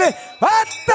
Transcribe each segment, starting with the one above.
ಕಂಬಳಿ ಹತ್ತಾನ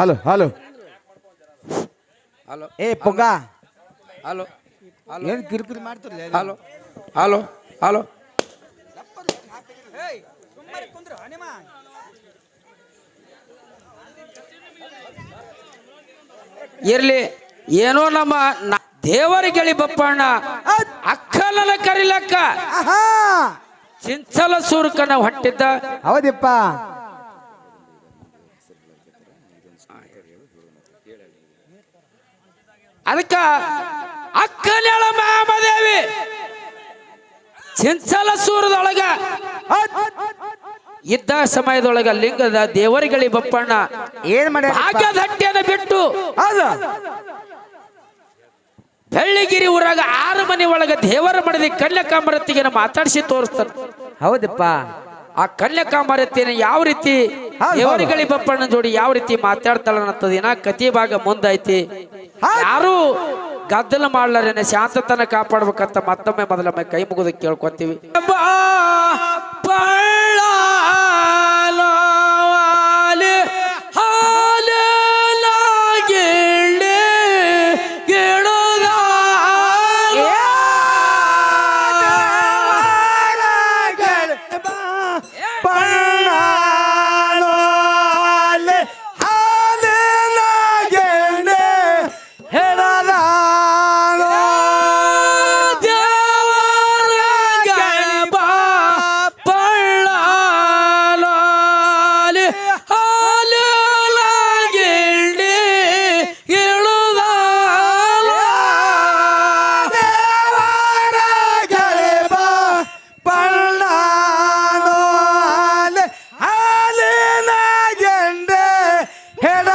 hello hello hello ಏ ಪೊಗ hello hello ಏನು ಕಿರಿಕಿರಿ ಮಾಡ್ತಿರ್ಲಿ ಹಲೋ ಹಲೋ ಹಲೋ ಇರ್ಲಿ. ಏನೋ ನಮ್ಮ ನ- ಕೇಳಿ ಬಪ್ಪಣ್ಣ. ಅಕ್ಕಲನ ಕರಿಲಕ್ಕ. ಚಿಂಚಲ ಸೂರ್ಕನ ಹೊಟ್ಟಿದ್ದ. ಹೌದಿಪ್ಪ. ಅದಕ್ಕ ಅಕ್ಕನೆಳ ಮಾಮದೇವಿ ಚಿಂಚಲ ಸೂರದೊಳಗ ಇದ್ದ ಸಮಯದೊಳಗ ಲಿಂಗದ ದೇವರಿಗಳಿ ಬಪ್ಪಣ್ಣ ಏನ್ ಮಾಡಿ ಭಾಗ್ಯದ ಹಟ್ಟಿಯನ್ನು ಬಿಟ್ಟು ಬೆಳ್ಳಿಗಿರಿ ಊರಾಗ ಆರು ಮನೆ ಒಳಗ ದೇವರ ಮಡದಿ ಕನ್ಯಾಕಾಮರತಿಗೆ ಮಾತಾಡಿಸಿ ತೋರಿಸ್ತಾನ. ಹೌದಪ್ಪ. ಆ ಕನ್ಯಾಕಾಮರತಿನ ಯಾವ ರೀತಿ. ದೇವರಿಗಳಿ ಬಪ್ಪಣ್ಣ ಜೋಡಿ ಯಾವ ರೀತಿ ಮಾತಾಡ್ತಾಳ ಏನ ಕತಿ ಭಾಗ ಮುಂದೈತಿ. ಯಾರು ಗದ್ದಲ ಮಾಡ್ಲಾರೇನೆ ಶಾಂತತನ ಕಾಪಾಡ್ಬೇಕಂತ ಮತ್ತೊಮ್ಮೆ ಮೊದಲೊಮ್ಮೆ ಕೈ ಮುಗಿದು ಕೇಳ್ಕೊತೀವಿ. Head